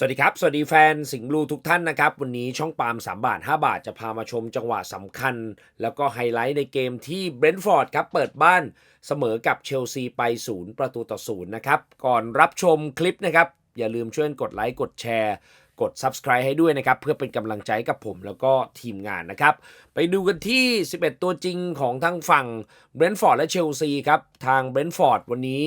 สวัสดีครับ สวัสดีแฟนสิงห์บลูทุกท่านนะครับ วันนี้ช่องปาล์ม3 บาท 5 บาทจะพามาชมจังหวะสำคัญ แล้วก็ไฮไลท์ในเกมที่เบรนท์ฟอร์ดครับ เปิดบ้านเสมอกับเชลซีไป 0 ประตูต่อ0นะครับ ก่อนรับชมคลิปนะครับ อย่าลืมช่วยกดไลค์ กดแชร์กด Subscribe ให้ด้วยนะครับ เพื่อเป็นกำลังใจกับผมแล้วก็ทีมงานนะครับ ไปดูกันที่ 11 ตัวจริงของทั้งฝั่งเบรนท์ฟอร์ดและเชลซีครับ ทางเบรนท์ฟอร์ดวันนี้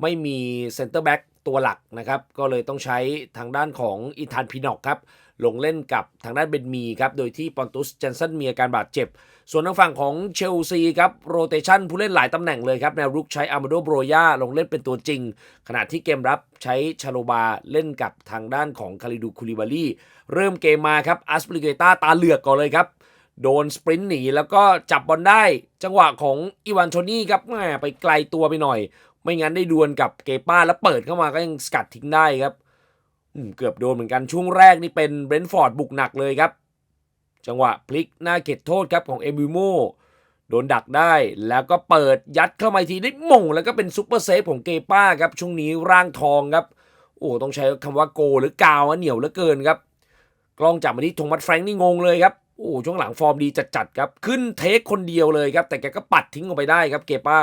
ไม่มีเซนเตอร์แบ็ก ตัวหลักนะครับ ก็เลยต้องใช้ทางด้านของอีธานพินอกครับ ลงเล่นกับทางด้านเบนมีครับ โดยที่ปอนตุสเจนสันมีอาการบาดเจ็บ ส่วนทางฝั่งของเชลซีครับ โรเตชันผู้เล่นหลายตำแหน่งเลยครับ แนวรุกใช้อามาโดโบรยาลงเล่นเป็นตัวจริง ขณะที่เกมรับใช้ชาโลบาเล่นกับทางด้านของคาริดูคูลิบาลีเริ่มเกมมาครับอัสปริเกตาตาเหลือกก่อนเลยครับโดนสปรินต์หนีแล้วก็จับบอลได้ จังหวะของอีวานโทนี่ครับแหม่ไปไกลตัวไปหน่อย ไม่งั้นได้ดวลกับเกป้าแล้วเปิดเข้ามาก็ยังสกัดทิ้งได้ครับเกือบโดนเหมือนกันช่วงแรกนี่เป็นเบรนท์ฟอร์ดบุกหนักเลยครับ จังหวะพลิกหน้าเขตโทษครับของเอมิโมโดนดักได้แล้วก็เปิดยัดเข้ามาทีได้มง แล้วก็เป็นซุปเปอร์เซฟของเกป้าครับ ช่วงนี้ร่างทองครับ โอ้ต้องใช้คำว่าโกหรือกาวเหนียวเหลือเกินครับ กล้องจับมาที่ธงมัดแฟรงค์นี่งงเลยครับโอ้ช่วงหลังฟอร์มดีจัดๆครับ ขึ้นเทคคนเดียวเลยครับ แต่แกก็ปัดทิ้งออกไปได้ครับเกป้า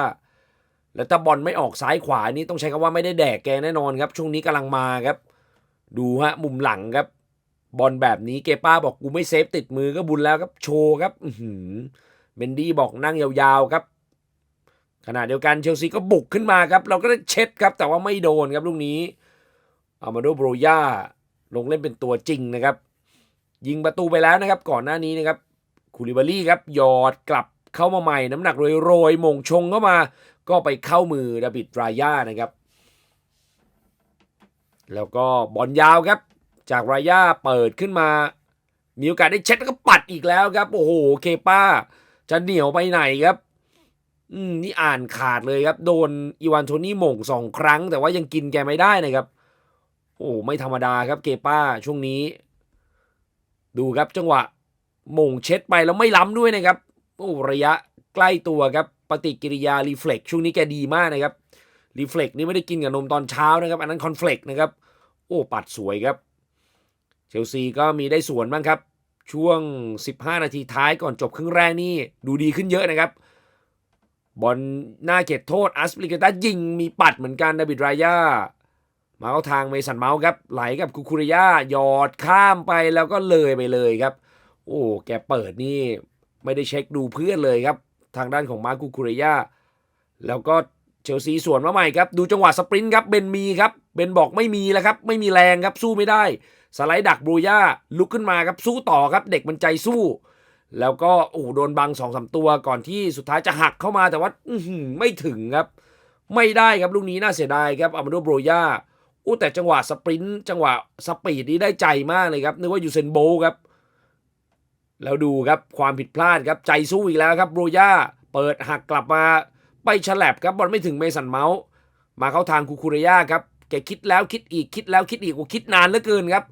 แล้วถ้าบอลไม่ออกซ้ายขวานี่ต้องใช้คำว่าไม่ได้แดกแกแน่นอนครับ ช่วงนี้กำลังมาครับ ดูฮะมุมหลังครับ บอลแบบนี้เกป้าบอกกูไม่เซฟติดมือก็บุญแล้วครับโชว์ครับอืเบนดี้บอกนั่งยาวๆครับ ขณะเดียวกันเชลซีก็บุกขึ้นมาครับ เราก็ได้เช็ดครับ แต่ว่าไม่โดนครับลูกนี้อามาโดโบรยาลงเล่นเป็นตัวจริงนะครับ ยิงประตูไปแล้วนะครับ ก่อนหน้านี้นะครับคูลิบาลี่ครับหยอดกลับเข้ามาใหม่ น้ำหนักโรยๆมงชงเข้ามา ก็ไปเข้ามือดาบิดรายานะครับ แล้วก็บอลยาวครับ จากรายาเปิดขึ้นมา มีโอกาสได้เช็ดแล้วก็ปัดอีกแล้วครับ โอ้โห เคป้า จะเหนียวไปไหนครับ อืม นี่อ่านขาดเลยครับ โดนอีวานโทนี่หม่งสองครั้ง แต่ว่ายังกินแกไม่ได้นะครับ โอ้ไม่ธรรมดาครับ เกป้าช่วงนี้ ดูครับจังหวะหม่งเช็ดไปแล้วไม่ล้ำด้วยนะครับ โอ้ระยะใกล้ตัวครับ ปฏิกิริยารีเฟล็กช่วงนี้แกดีมากนะครับรีเฟล็กนี่ไม่ได้กินกับนมตอนเช้านะครับ อันนั้นคอนเฟล็กนะครับ โอ้ ปัดสวยครับ เชลซีก็มีได้ส่วนบ้างครับ ช่วง 15 นาทีท้ายก่อนจบครึ่งแรกนี่ดูดีขึ้นเยอะนะครับ บอลหน้าเขตโทษอัสปริเกตายิงมีปัดเหมือนกันดาบิดรายามาเข้าทางเมสันเมาส์ครับ ไหลกับคุคุริยาหยอดข้ามไปแล้วก็เลยไปเลยครับ โอ้ แกเปิดนี่ไม่ได้เช็คดูเพื่อนเลยครับ ทางด้านของมาร์คุคุริยาแล้วก็เชลซีสวนมาใหม่ครับ ดูจังหวะสปรินต์ครับ เบนมีครับ เบนบอกไม่มีแล้วครับ ไม่มีแรงครับ สู้ไม่ได้ สไลด์ดักบรูย่าลุกขึ้นมาครับ สู้ต่อครับ เด็กมันใจสู้ แล้วก็โอ้โดนบังสองสามตัวก่อนที่สุดท้ายจะหักเข้ามาแต่ว่าอืไม่ถึงครับ ไม่ได้ครับลูกนี้น่าเสียดายครับอามาโดโบรย่าอู้แต่จังหวะสปรินต์จังหวะสปีดนี้ได้ใจมากเลยครับนึกว่ายูเซนโบครับ แล้วดูครับความผิดพลาดครับใจสู้อีกแล้วครับโบรย่าเปิดหักกลับมาไปฉลับครับบอลไม่ถึงเมสันเมาส์มาเข้าทางคูคูเรย่าครับแกคิดแล้วคิดอีกคิดแล้วคิดอีกโอ้คิดนานเหลือเกินครับ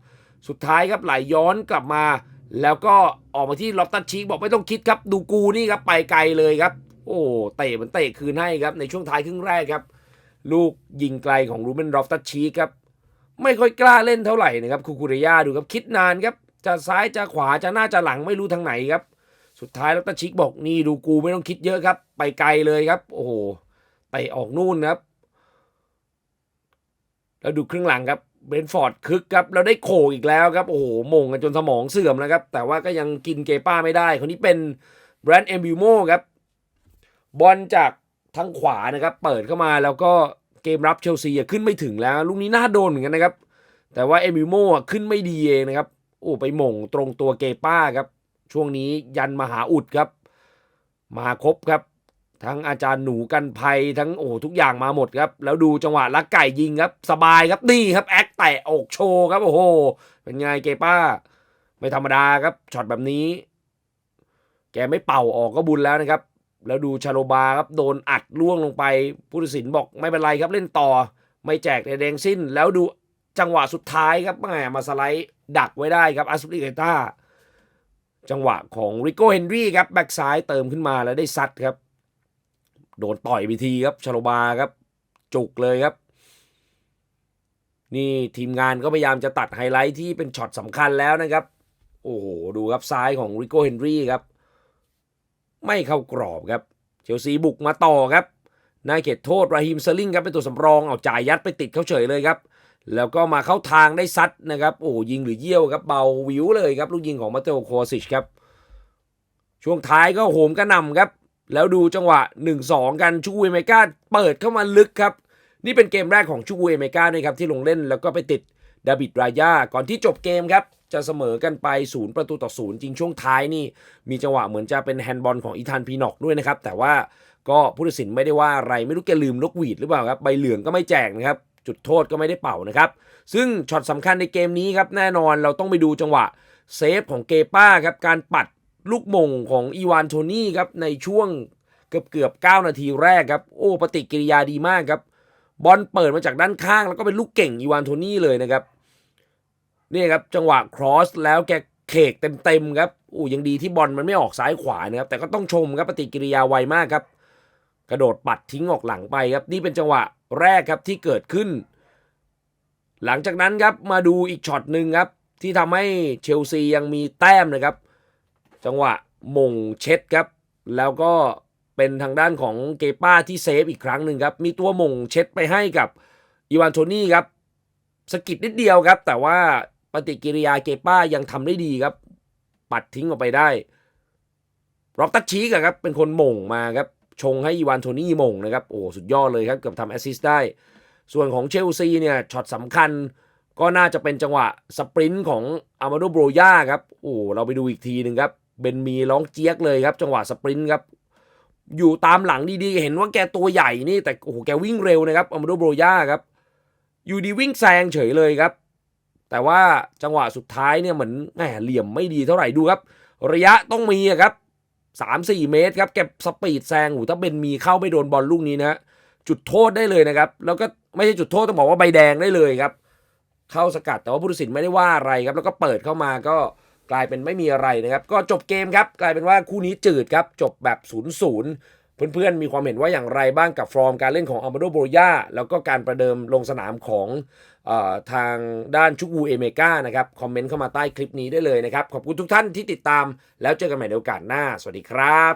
สุดท้ายครับไหลย้อนกลับมา แล้วก็ออกมาที่ล็อบตันชีกบอกไม่ต้องคิดครับดูกูนี่ครับไปไกลเลยครับ โอ้เตะมันเตะคืนให้ครับในช่วงท้ายครึ่งแรกครับ ลูกยิงไกลของรูเบนรอฟตัชชีครับไม่ค่อยกล้าเล่นเท่าไหร่นะครับคูคูเรย่าดูครับคิดนานครับ จะซ้ายจะขวาจะหน้าจะหลังไม่รู้ทางไหนครับ สุดท้ายแล้วตัชชิกบอกนี่ดูกูไม่ต้องคิดเยอะครับ ไปไกลเลยครับ โอ้โหไปออกนู่นครับ แล้วดูครึ่งหลังครับเบนฟอร์ดคึกครับแล้วได้โขกอีกแล้วครับ โอ้โหมงกันจนสมองเสื่อมแล้วครับ แต่ว่าก็ยังกินเกป้าไม่ได้ คนนี้เป็นแบรนด์เอมบิวโมครับ บอลจากทางขวานะครับ เปิดเข้ามาแล้วก็เกมรับเชลซีขึ้นไม่ถึงแล้ว ลูกนี้น่าโดนเหมือนกันนะครับ แต่ว่าเอมิโมขึ้นไม่ดีเองนะครับ โอ้ไปหม่งตรงตัวเกป้าครับ ช่วงนี้ยันมหาอุดครับ มาครบครับ ทั้งอาจารย์หนูกันภัยทั้งโอ้ทุกอย่างมาหมดครับ แล้วดูจังหวะลักไก่ยิงครับ สบายครับนี่ครับแอคแตะอกโชว์ครับโอ้โหเป็นไงเกป้า ไม่ธรรมดาครับช็อตแบบนี้ แกไม่เป่าออกก็บุญแล้วนะครับ แล้วดูชาโลบาครับโดนอัดล่วงลงไปผู้ตัดสินบอกไม่เป็นไรครับเล่นต่อ ไม่แจกใดแดงสิ้น แล้วดู จังหวะสุดท้ายครับแหมมาสไลด์ดักไว้ได้ครับอัสปริเกต้าจังหวะของริโก้เฮนรี่ครับแบ็กซ้ายเติมขึ้นมาแล้วได้ซัดครับ โดนต่อยไปทีครับชโลบาครับ จุกเลยครับ นี่ทีมงานก็พยายามจะตัดไฮไลท์ที่เป็นช็อตสำคัญแล้วนะครับ โอ้โห ดูครับซ้ายของริโก้เฮนรี่ครับ ไม่เข้ากรอบครับ เชลซีบุกมาต่อครับนายเขตโทษราฮิมเซร์ลิงครับเป็นตัวสำรองเอาจ่ายยัดไปติดเขาเฉยเลยครับ แล้วก็มาเข้าทางได้ซัดนะครับ โอ้ยิงหรือเยี่ยวครับเบาวิวเลยครับ ลูกยิงของมาเตโอโคซิชครับ ช่วงท้ายก็โหมกระหน่ำครับ แล้วดูจังหวะ 1-2 กันชูเอเมกาเปิดเข้ามาลึกครับ นี่เป็นเกมแรกของชูเอเมกาด้วยครับ ที่ลงเล่นแล้วก็ไปติดดาบิดรายาก่อนที่จบเกมครับ จะเสมอกันไปศูนย์ประตูต่อศูนย์จริงช่วงท้ายนี่ มีจังหวะเหมือนจะเป็นแฮนด์บอลของอีธานพีนอกด้วยนะครับแต่ว่าก็ผู้ตัดสินไม่ได้ว่าอะไรไม่รู้แกลืมนกหวีดหรือเปล่าครับใบเหลืองก็ไม่แจกนะครับ จุดโทษก็ไม่ได้เป่านะครับ ซึ่งช็อตสำคัญในเกมนี้ครับแน่นอนเราต้องไปดูจังหวะเซฟของเกป้าครับการปัดลูกมงของอีวานโทนี่ครับในช่วงเกือบเกือบ9นาทีแรกครับโอ้ปฏิกิริยาดีมากครับบอลเปิดมาจากด้านข้าง แล้วก็เป็นลูกเก่งอีวานโทนี่เลยนะครับนี่ครับจังหวะครอสแล้วแกเขกเต็มๆครับโอ้ยังดีที่บอลมันไม่ออกซ้ายขวานะครับแต่ก็ต้องชมครับปฏิกิริยาไวมากครับ กระโดดปัดทิ้งออกหลังไปครับนี่เป็นจังหวะแรกครับที่เกิดขึ้น หลังจากนั้นครับมาดูอีกช็อตหนึ่งครับ ที่ทำให้เชลซียังมีแต้มนะครับ จังหวะมงเช็ดครับ แล้วก็เป็นทางด้านของเกป้าที่เซฟอีกครั้งหนึ่งครับ มีตัวมงเช็ดไปให้กับอีวานโทนี่ครับสะกิดนิดเดียวครับ แต่ว่าปฏิกิริยาเกป้ายังทำได้ดีครับ ปัดทิ้งออกไปได้ร็อกตัชชีกอะครับ เป็นคนมงมาครับ ชงให้อีวานโทนี่ม่งนะครับโอ้สุดยอดเลยครับเกือบทำแอสซิสต์ได้ ส่วนของเชลซีเนี่ยช็อตสำคัญก็น่าจะเป็นจังหวะสปรินต์ของอามาโดโบรยาครับโอ้เราไปดูอีกทีหนึ่งครับเบนมีร้องเจี๊ยกเลยครับ จังหวะสปรินต์ครับอยู่ตามหลังดีๆ เห็นว่าแกตัวใหญ่นี่แต่โอ้โหแกวิ่งเร็วนะครับอามาโดโบรยาครับอยู่ดีวิ่งแซงเฉยเลยครับ แต่ว่าจังหวะสุดท้ายเนี่ยเหมือนแหมเหลี่ยมไม่ดีเท่าไหร่ดูครับ ระยะต้องมีครับ สามสี่เมตรครับเก็บสปีดแซงหูถ้าเบนมีเข้าไม่โดนบอลลูกนี้นะฮะจุดโทษได้เลยนะครับ แล้วก็ไม่ใช่จุดโทษต้องบอกว่าใบแดงได้เลยครับ เข้าสกัดแต่ว่าผู้ตัดสินไม่ได้ว่าอะไรครับ แล้วก็เปิดเข้ามาก็กลายเป็นไม่มีอะไรนะครับ ก็จบเกมครับ กลายเป็นว่าคู่นี้จืดครับ จบแบบ0ูนย์ เพื่อนๆ มีความเห็นว่าอย่างไรบ้างกับฟอร์มการเล่นของอัลมาโดโบรยาแล้วก็การประเดิมลงสนามของอทางด้านชุกูเอเมกานะครับ คอมเมนต์เข้ามาใต้คลิปนี้ได้เลยนะครับ ขอบคุณทุกท่านที่ติดตามแล้วเจอกันใหม่ในโอกาสหน้า สวัสดีครับ